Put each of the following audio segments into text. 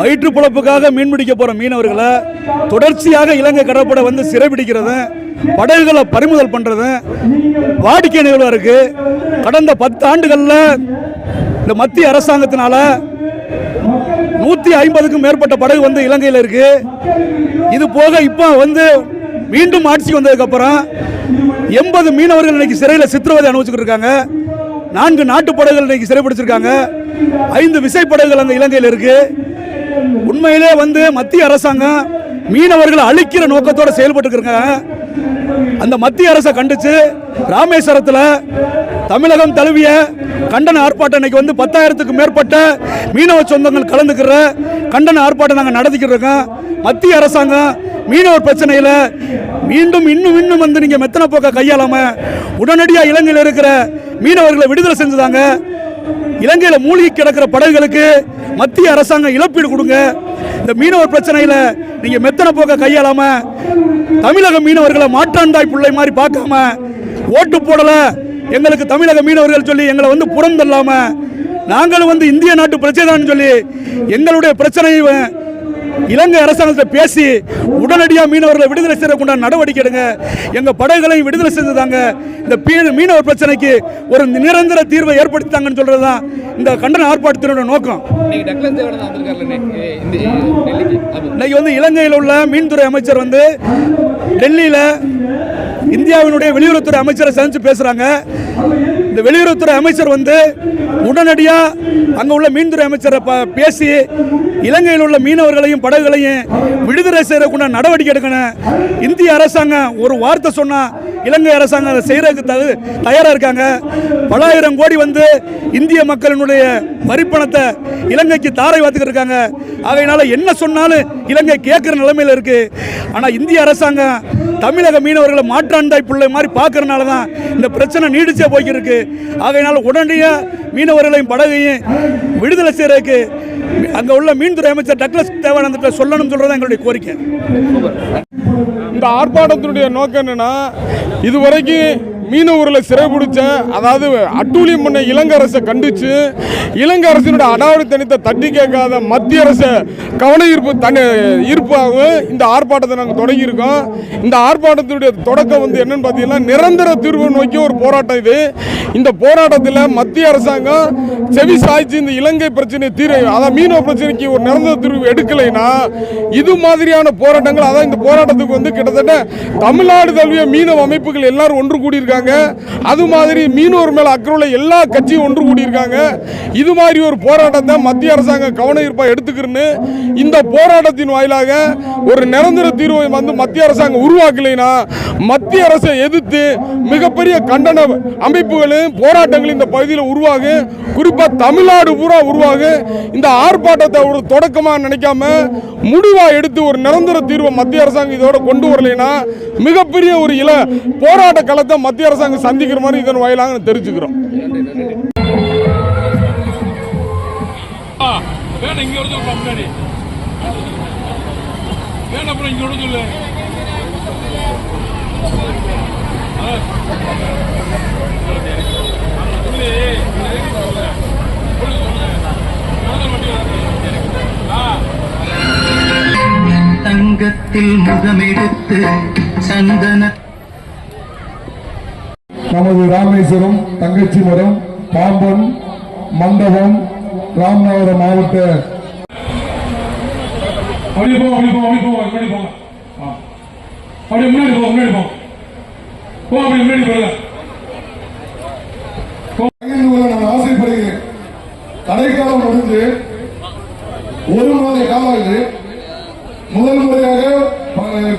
வயிற்று பிழப்புக்காக மீன் பிடிக்க போற மீனவர்களை தொடர்ச்சியாக இலங்கை கடற்படை வந்து சிறைபிடிக்கிறதும் படகுகளை பறிமுதல் பண்ணுறதும் வாடிக்கை நிகழ்வா இருக்கு. கடந்த பத்து ஆண்டுகள்ல இந்த மத்திய அரசாங்கத்தினால நூத்தி ஐம்பதுக்கும் மேற்பட்ட படகு வந்து இலங்கையில் இருக்கு. இது போக இப்போ வந்து மீண்டும் ஆட்சி வந்ததுக்கு அப்புறம் எண்பது மீனவர்கள் இன்னைக்கு சிறையில் சித்திரவதை அனுபவிச்சுட்டு இருக்காங்க. நான்கு நாட்டு படகுகள் இன்னைக்கு சிறைப்பிடிச்சிருக்காங்க. ஐந்து விசைப்படகுகள் அந்த இலங்கையில் இருக்குது உண்மையிலே வந்து மத்திய அரசாங்கம் மீனவர்களை அழிக்கிற நோக்கத்தோட செயல்பட்டுருக்காங்க அந்த மத்திய அரசை கண்டிச்சு ராமேஸ்வரத்தில் தமிழகம் தழுவிய கண்டன ஆர்ப்பாட்டம் இன்னைக்கு வந்து பத்தாயிரத்துக்கு மேற்பட்ட மீனவ சொந்தங்கள் கலந்துக்கிற கண்டன ஆர்ப்பாட்டம் நாங்கள் நடத்திக்கிட்டு இருக்கோம். மத்திய அரசாங்கம் மீனவர் பிரச்சனையில் மீண்டும் இன்னும் இன்னும் வந்து நீங்கள் மெத்தனை போக்க கையாளாமல் உடனடியாக இலங்கையில் இருக்கிற மீனவர்களை விடுதலை செஞ்சுதாங்க. இலங்கையில் மூழ்கி கிடக்கிற படகுகளுக்கு மத்திய அரசாங்கம் இழப்பீடு கொடுங்க. இந்த மீனவர் பிரச்சனையில் நீங்கள் மெத்தனை போக்க கையாளாமல் தமிழக மீனவர்களை மாற்றாந்தாய் பிள்ளை மாதிரி பார்க்காம ஓட்டு போடலை. எங்களுக்கு தமிழக மீனவர்கள் சொல்லி எங்களை வந்து புறந்தள்ளாம நாங்களும் வந்து இந்திய நாட்டு பிரச்சனை சொல்லி எங்களுடைய பிரச்சனையை இலங்கை அரசாங்கத்தை பேசி உடனடியாக மீனவர்களை விடுதலை செய்யக்கூடிய நடவடிக்கை எடுங்க. எங்க படகுகளையும் விடுதலை செஞ்சுதாங்க இந்த மீனவர் பிரச்சனைக்கு ஒரு நிரந்தர தீர்வை ஏற்படுத்தாங்கன்னு சொல்றதுதான் இந்த கண்டன ஆர்ப்பாட்டத்தினுடைய நோக்கம். இன்னைக்கு வந்து இலங்கையில் உள்ள மீன்துறை அமைச்சர் வந்து டெல்லியில் இந்தியாவினுடைய வெளியுறவுத்துறை அமைச்சரை சந்திச்சு பேசுறாங்க. இந்த வெளியுறவுத்துறை அமைச்சர் வந்து உடனடியாக அங்கே உள்ள மீன்துறை அமைச்சரை ப- பேசி இலங்கையில் உள்ள மீனவர்களையும் படகுகளையும் விடுதலை செய்யக்கூடிய நடவடிக்கை எடுக்கணும். இந்திய அரசாங்கம் ஒரு வார்த்தை சொன்னால் இலங்கை அரசாங்கம் அதை செய்கிறதுக்கு தகு தயாராக இருக்காங்க. பலாயிரம் கோடி வந்து இந்திய மக்களினுடைய வரிப்பணத்தை இலங்கைக்கு தாரை வாத்துக்கிட்டு இருக்காங்க. ஆகையினால என்ன சொன்னாலும் இலங்கை கேட்குற நிலைமையில் இருக்குது ஆனால் இந்திய அரசாங்கம் தமிழக மீனவர்களை மாற்றாண்டாய் பிள்ளை மாதிரி பார்க்கறனால தான் இந்த பிரச்சனை நீடிச்சே போய்க்கிருக்கு ஆகையினால் உடனடியாக மீனவர்களையும் படகையும் விடுதலை செய்யறதுக்கு அங்கே உள்ள மீன்துறை அமைச்சர் டக்ளஸ் தேவானந்திட்ட சொல்லணும்னு சொல்றது எங்களுடைய கோரிக்கை. இந்த ஆர்ப்பாட்டத்தினுடைய நோக்கம் என்னன்னா இதுவரைக்கும் மீனவர்களை சிறைபிடிச்ச அதாவது அட்டூழியம் பண்ண இலங்கை அரசை கண்டிச்சு இலங்கை அரசினுடைய அடாவடித்தனத்தை தட்டி கேட்காத மத்திய அரசை கவன ஈர்ப்பு தனி ஈர்ப்பாகவும் இந்த ஆர்ப்பாட்டத்தை நாங்கள் தொடங்கியிருக்கோம். இந்த ஆர்ப்பாட்டத்தினுடைய தொடக்கம் வந்து என்னன்னு பார்த்தீங்கன்னா நிரந்தர தீர்வு நோக்கி ஒரு போராட்டம் இது. இந்த போராட்டத்தில் மத்திய அரசாங்கம் செவி சாய்ச்சி இந்த இலங்கை பிரச்சனை தீர அதாவது மீனவ பிரச்சனைக்கு ஒரு நிரந்தர தீர்வு எடுக்கலைன்னா இது மாதிரியான போராட்டங்கள் அதான் இந்த போராட்டத்துக்கு வந்து கிட்டத்தட்ட தமிழ்நாடு தழுவிய மீனவ அமைப்புகள் எல்லாரும் ஒன்று கூடியிருக்காங்க. அது மாதிரி மீனவர் மேல அக்கறை எல்லா கட்சியும் ஒன்று கூடியிருக்காங்க. இது மாதிரி ஒரு போராட்டத்தை மத்திய அரசாங்கம் கவன ஈர்ப்பா எடுத்துக்கிறன்னு இந்த போராட்டத்தின் வாயிலாக ஒரு நிரந்தர தீர்வை வந்து மத்திய அரசாங்கம் உருவாக்கலைன்னா மத்திய அரசை எதிர்த்து மிகப்பெரிய கண்டன அமைப்புகளும் போராட்டங்களும் இந்த பகுதியில் உருவாகும் குறிப்பாக தமிழ்நாடு பூரா உருவாகு இந்த ஆர்ப்பாட்டத்தை ஒரு தொடக்கமாக நினைக்காம முடிவாக எடுத்து ஒரு நிரந்தர தீர்வை மத்திய அரசாங்கம் இதோட கொண்டு வரலைன்னா மிகப்பெரிய ஒரு இல போராட்ட களத்தை மத்திய அரசாங்கம் சந்திக்கிற மாதிரி இதன் வாயிலாக தெரிஞ்சுக்கிறோம். வேணும் இங்க முன்னாடி. வேணும் அப்புறம் இங்க சொல்லு. தங்கத்தில் முகமெடுத்து சந்தன நமது ராமேஸ்வரம் தங்கச்சி மரம் பாம்பன் மண்டபம் ராமநாதபுரம் மாவட்ட அப்படியே முன்னாடி போ முன்னாடி போ. போ அப்படியே முன்னாடி போகல நான் ஆசைப்படுகிறேன். தடைக்காலம் முடிந்து ஒரு மாத காலம் ஆகுது முதல் முறையாக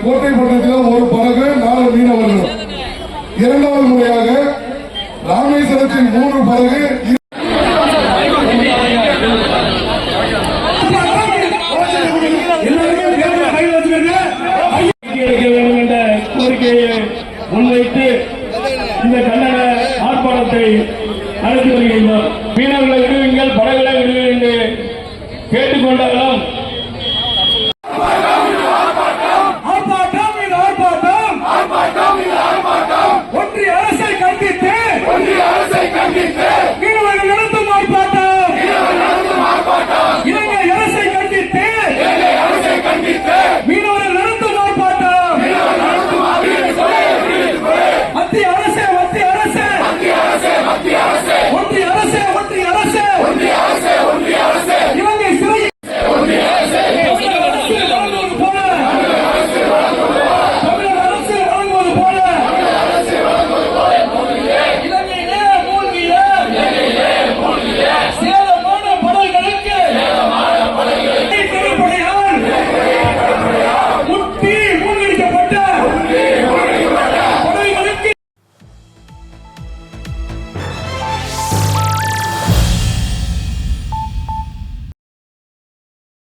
கோட்டை பட்டணத்தில் ஒரு படகு நாலு மீனவர்கள். இரண்டாவது முறையாக ராமேஸ்வரத்தின் மூன்று படகு இரு- எடுக்க வேண்டும் என்ற கோரிக்கையை முன்வைத்து இந்த கண்டன ஆர்ப்பாட்டத்தை நடத்தி வருகின்றோம். மீனவர்களை விடுவீங்கள் படகுகளை விடுவீர்கள் என்று கேட்டுக்கொண்டாலும்